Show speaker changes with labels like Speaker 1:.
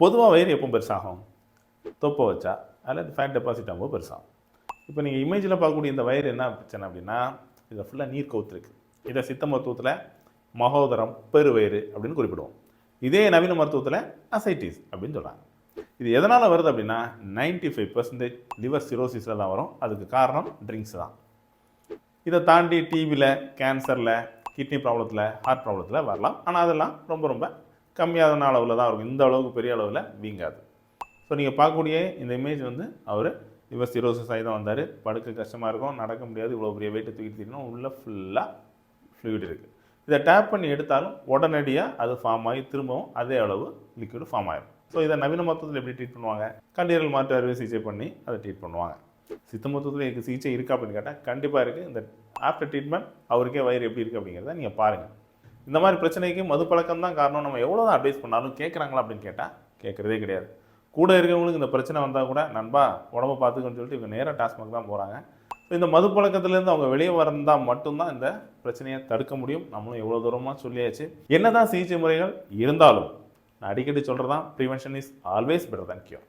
Speaker 1: பொதுவாக வயிறு எப்போ பெருசாகும். தொப்பை வச்சா அல்லது ஃபேட் டெபாசிட் ஆகும்போது பெருசாகும். இப்போ நீங்கள் இமேஜில் பார்க்கக்கூடிய இந்த வயிறு என்ன பிரச்சனை அப்படின்னா இதில் ஃபுல்லாக நீர் கவுத்துருக்கு இதை சித்த மருத்துவத்தில் மகோதரம் பெருவயிறு அப்படின்னு குறிப்பிடுவோம். இதே நவீன மருத்துவத்தில் அசைட்டிஸ் அப்படின்னு சொல்கிறாங்க இது எதனால் வருது அப்படின்னா 95% ஃபைவ் பர்சன்டேஜ் லிவர் சிரோசிஸில் தான் வரும். அதுக்கு காரணம் ட்ரிங்க்ஸ் தான். இதை தாண்டி டிவியில் கேன்சரில் கிட்னி ப்ராப்ளத்தில் ஹார்ட் ப்ராப்ளத்தில் வரலாம். ஆனால் அதெல்லாம் ரொம்ப ரொம்ப கம்மியான அளவில் தான் இருக்கும் இந்த அளவுக்கு பெரிய அளவில் வீங்காது. ஸோ நீங்கள் பார்க்கக்கூடிய இந்த இமேஜ் வந்து அவர் இவர் சிரோசிஸ் ஆகி தான் வந்தார். படுக்க கஷ்டமாக இருக்கும் நடக்க முடியாது இவ்வளோ பெரிய வெயிட்டை தூக்கிட்டு தீரணும் உள்ளே ஃபுல்லாக ஃப்ளூயிட் இருக்குது இதை டேப் பண்ணி எடுத்தாலும் உடனடியாக அது ஃபார்ம் ஆகி திரும்பவும் அதே அளவு லிக்விடு ஃபார்ம் ஆகிடும் ஸோ இதை நவீன மொத்தத்தில் எப்படி ட்ரீட் பண்ணுவாங்க? கல்லீரல் மாற்று அறுவை சிகிச்சை பண்ணி அதை ட்ரீட் பண்ணுவாங்க. சித்த மொத்தத்தில் எனக்கு சிகிச்சை இருக்கா அப்படின்னு கேட்டால் கண்டிப்பாக இருக்குது இந்த ஆஃப்டர் ட்ரீட்மெண்ட் அவருக்கே வயிறு எப்படி இருக்குது அப்படிங்கிறத நீங்கள் பாருங்கள் இந்த மாதிரி பிரச்சனைக்கு மது பழக்கம் தான் காரணம். நம்ம எவ்வளோ தான் அட்வைஸ் பண்ணாலும் கேட்குறாங்களா அப்படின்னு கேட்டால் கேட்குறதே கிடையாது. கூட இருக்கிறவங்களுக்கு இந்த பிரச்சனை வந்தால் கூட நண்பா உடம்ப பார்த்துக்கன்னு சொல்லிட்டு இவங்க நேராக டாஸ்மாக் தான் போகிறாங்க ஸோ இந்த மது பழக்கத்துலேருந்து அவங்க வெளியே வரந்தால் மட்டும்தான் இந்த பிரச்சனையை தடுக்க முடியும். நம்மளும் எவ்வளோ தூரமாக சொல்லியாச்சு. என்னதான் சிகிச்சை முறைகள் இருந்தாலும் நான் அடிக்கடி சொல்கிறதான் prevention is always better than cure.